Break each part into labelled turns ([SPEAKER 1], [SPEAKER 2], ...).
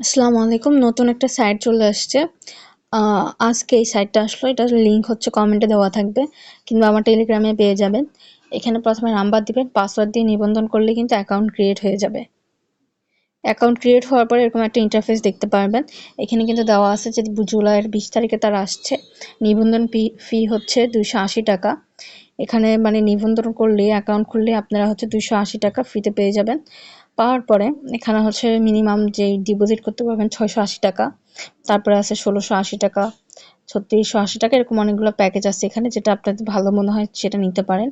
[SPEAKER 1] আসসালামু আলাইকুম। নতুন একটা সাইট চলে আসছে। আজকে এই সাইটটা আসলো। এটার লিঙ্ক হচ্ছে কমেন্টে দেওয়া থাকবে, কিংবা আমার টেলিগ্রামে পেয়ে যাবেন। এখানে প্রথমে নাম্বার দিবেন, পাসওয়ার্ড দিয়ে নিবন্ধন করলে কিন্তু অ্যাকাউন্ট ক্রিয়েট হয়ে যাবে। অ্যাকাউন্ট ক্রিয়েট হওয়ার পরে এরকম একটা ইন্টারফেস দেখতে পারবেন। এখানে কিন্তু দেওয়া আছে যে জুলাইয়ের বিশ তারিখে তার আসছে। নিবন্ধন ফি হচ্ছে দুশো আশি টাকা। এখানে মানে নিবন্ধন করলে অ্যাকাউন্ট খুললে আপনারা হচ্ছে দুইশো আশি টাকা ফ্রিতে পেয়ে যাবেন। পাওয়ার পরে এখানে হচ্ছে মিনিমাম যে ডিপোজিট করতে পারবেন ছয়শো আশি টাকা। তারপরে আছে ষোলোশো আশি টাকা, ছত্রিশশো আশি টাকা, এরকম অনেকগুলো প্যাকেজ আছে এখানে যেটা আপনাদের ভালো মনে হয় সেটা নিতে পারেন।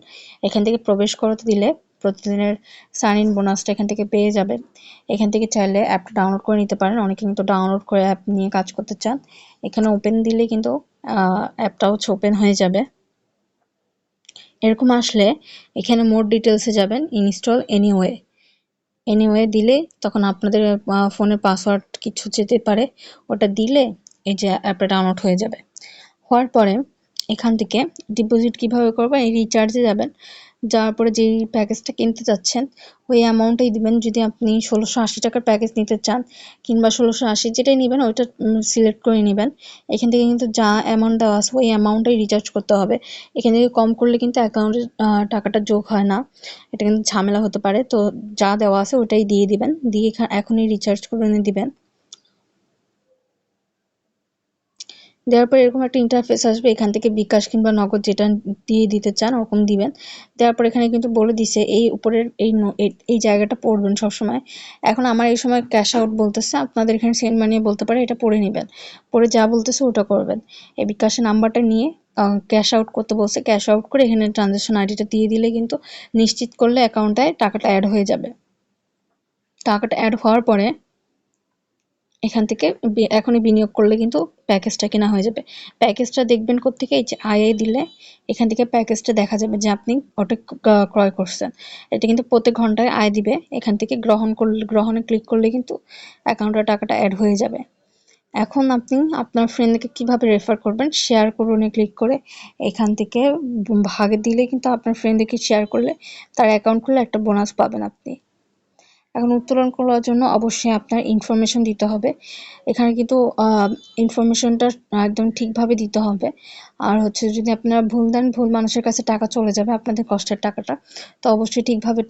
[SPEAKER 1] এখান থেকে প্রবেশ করতে দিলে প্রতিদিনের সাইন ইন বোনাসটা এখান থেকে পেয়ে যাবেন। এখান থেকে চাইলে অ্যাপটা ডাউনলোড করে নিতে পারেন। অনেকে কিন্তু ডাউনলোড করে অ্যাপ নিয়ে কাজ করতে চান। এখানে ওপেন দিলে কিন্তু অ্যাপটা হচ্ছে ওপেন হয়ে যাবে। এরকম আসলে এখানে মোর ডিটেলসে যাবেন ইনস্টল এনিওয়ে এনিওয়ে দিলে তখন আপনাদের ফোনের পাসওয়ার্ড কিছু যেতে পারে, ওটা দিলে এই যে অ্যাপটা ডাউনলোড হয়ে যাবে। হওয়ার পরে এখান থেকে ডিপোজিট কীভাবে করবেন? এই রিচার্জে যাবেন। যাওয়ার পরে যেই প্যাকেজটা কিনতে চাচ্ছেন, ওই অ্যামাউন্টটাই দিবেন। যদি আপনি ষোলোশো আশি টাকার প্যাকেজ নিতে চান কিংবা ষোলোশো আশি যেটাই নেবেন, ওইটা সিলেক্ট করে নেবেন। এখান থেকে কিন্তু যা অ্যামাউন্ট দেওয়া আছে, ওই অ্যামাউন্টটাই রিচার্জ করতে হবে। এখান থেকে কম করলে কিন্তু অ্যাকাউন্টের টাকাটা যোগ হয় না। এটা কিন্তু ঝামেলা হতে পারে। তো যা দেওয়া আছে ওটাই দিয়ে দিবেন। দিয়ে এখানে এখনই রিচার্জ করে দিবেন। দেওয়ার পর এরকম একটা ইন্টারফেস আসবে, এখান থেকে বিকাশ কিংবা নগদ যেটা দিয়ে দিতে চান ওরকম দিবেন। দেওয়ার পর এখানে কিন্তু বলে দিছে, এই উপরের এই এই জায়গাটা পড়বেন সবসময়। এখন আমার এই সময় ক্যাশ আউট বলতেছে, আপনাদের এখানে সেন্ড মানিয়ে বলতে পারে, এটা পড়ে নেবেন। পরে যা বলতেছে ওটা করবেন। এই বিকাশের নাম্বারটা নিয়ে ক্যাশ আউট করতে বলছে ক্যাশ আউট করে এখানে ট্রানজ্যাকশন আইডিটা দিয়ে দিলে কিন্তু নিশ্চিত করলে অ্যাকাউন্টে টাকাটা অ্যাড হয়ে যাবে। টাকাটা অ্যাড হওয়ার পরে এখান থেকে এখনই বিনিয়োগ করলে কিন্তু প্যাকেজটা কেনা হয়ে যাবে। প্যাকেজটা দেখবেন কোথেকে এই যে আয়ে দিলে এখান থেকে প্যাকেজটা দেখা যাবে যে আপনি ওটা ক্রয় করছেন। এটা কিন্তু প্রত্যেক ঘন্টায় আয় দিবে। এখান থেকে গ্রহণ করলে, গ্রহণে ক্লিক করলে কিন্তু অ্যাকাউন্টে টাকাটা অ্যাড হয়ে যাবে। এখন আপনি আপনার ফ্রেন্ডকে কীভাবে রেফার করবেন? শেয়ার করুন ক্লিক করে। এখান থেকে ভাগে দিলে কিন্তু আপনার ফ্রেন্ডকে শেয়ার করলে তার অ্যাকাউন্ট খুলে একটা বোনাস পাবেন আপনি। এখন উত্তোলন করার জন্য অবশ্যই আপনার ইনফরমেশন দিতে হবে। এখানে কিন্তু ইনফরমেশনটা একদম ঠিকভাবে দিতে হবে। আর হচ্ছে যদি আপনারা ভুল দেন, ভুল মানুষের কাছে টাকা চলে যাবে আপনাদের কষ্টের টাকাটা, তো অবশ্যই ঠিকভাবে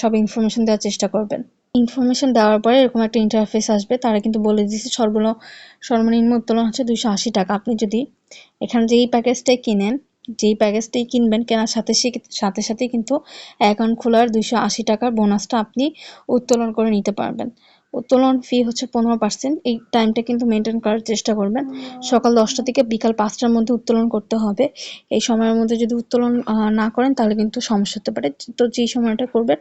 [SPEAKER 1] সব ইনফরমেশন দেওয়ার চেষ্টা করবেন। ইনফরমেশন দেওয়ার পরে এরকম একটা ইন্টারফেস আসবে, তারা কিন্তু বলে দিচ্ছে সর্বনিম্ন সর্বনিম্ন উত্তোলন হচ্ছে দুইশো আশি টাকা। আপনি যদি এখানে যে এই প্যাকেজটাই কিনেন যেই প্যাকেজটাই কিনবেন কেনার সাথে সাথে সাথেই কিন্তু অ্যাকাউন্ট খোলার দুইশো আশি টাকার বোনাসটা আপনি উত্তোলন করে নিতে পারবেন। উত্তোলন ফি হচ্ছে পনেরো পার্সেন্ট এই টাইমটা কিন্তু মেনটেন করার চেষ্টা করবেন। সকাল দশটা থেকে বিকাল পাঁচটার মধ্যে উত্তোলন করতে হবে। এই সময়ের মধ্যে যদি উত্তোলন না করেন তাহলে কিন্তু সমস্যা হতে পারে। তো যেই সময়টা করবেন,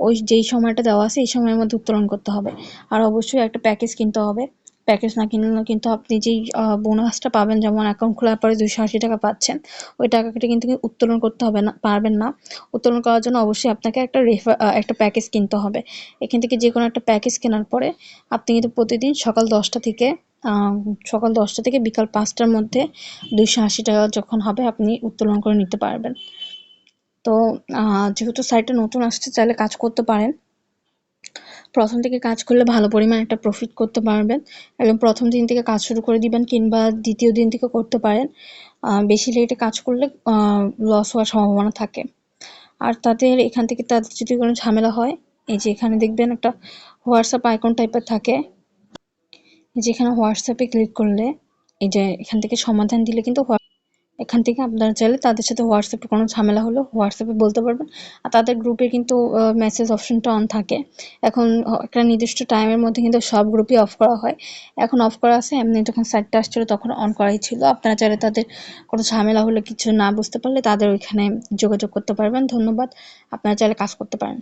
[SPEAKER 1] ওই যেই সময়টা দেওয়া আছে, এই সময়ের মধ্যে উত্তোলন করতে হবে। আর অবশ্যই একটা প্যাকেজ কিনতে হবে। প্যাকেজ না কিনলে কিন্তু আপনি যেই বোনাসটা পাবেন, যেমন অ্যাকাউন্ট খোলার পরে দুশো আশি টাকা পাচ্ছেন, ওই টাকাটা কিন্তু উত্তোলন করতে হবে না, পারবেন না। উত্তোলন করার জন্য অবশ্যই আপনাকে একটা রেফার একটা প্যাকেজ কিনতে হবে। এখান থেকে যে কোনো একটা প্যাকেজ কেনার পরে আপনি কিন্তু প্রতিদিন সকাল দশটা থেকে সকাল দশটা থেকে বিকাল পাঁচটার মধ্যে দুইশো আশি টাকা যখন হবে আপনি উত্তোলন করে নিতে পারবেন। তো যেহেতু সাইটটা নতুন আসছে চাইলে কাজ করতে পারেন। প্রথম থেকে কাজ করলে ভালো পরিমাণ একটা প্রফিট করতে পারবেন এবং প্রথম দিন থেকে কাজ শুরু করে দিবেন কিংবা দ্বিতীয় দিন থেকে করতে পারেন। বেশি লেটে কাজ করলে লস হওয়ার সম্ভাবনা থাকে। আর তাদের এখান থেকে তাদের যদি কোনো ঝামেলা হয়, এই যে এখানে দেখবেন একটা হোয়াটসঅ্যাপ আইকন টাইপের থাকে। যেখানে হোয়াটসঅ্যাপে ক্লিক করলে, এই যে এখান থেকে সমাধান দিলে কিন্তু এখান থেকে আপনারা চাইলে তাদের সাথে হোয়াটসঅ্যাপে কোনো ঝামেলা হলো হোয়াটসঅ্যাপে বলতে পারবেন। আর তাদের গ্রুপে কিন্তু মেসেজ অপশনটা অন থাকে। এখন একটা নির্দিষ্ট টাইমের মধ্যে কিন্তু সব গ্রুপই অফ করা হয়। এখন অফ করা আছে, এমনি যখন সাইটটা আসছিল তখন অন করাই ছিল। আপনারা চাইলে তাদের কোনো ঝামেলা হলে কিছু না বুঝতে পারলে তাদের ওইখানে যোগাযোগ করতে পারবেন। ধন্যবাদ। আপনারা চাইলে কাজ করতে পারেন।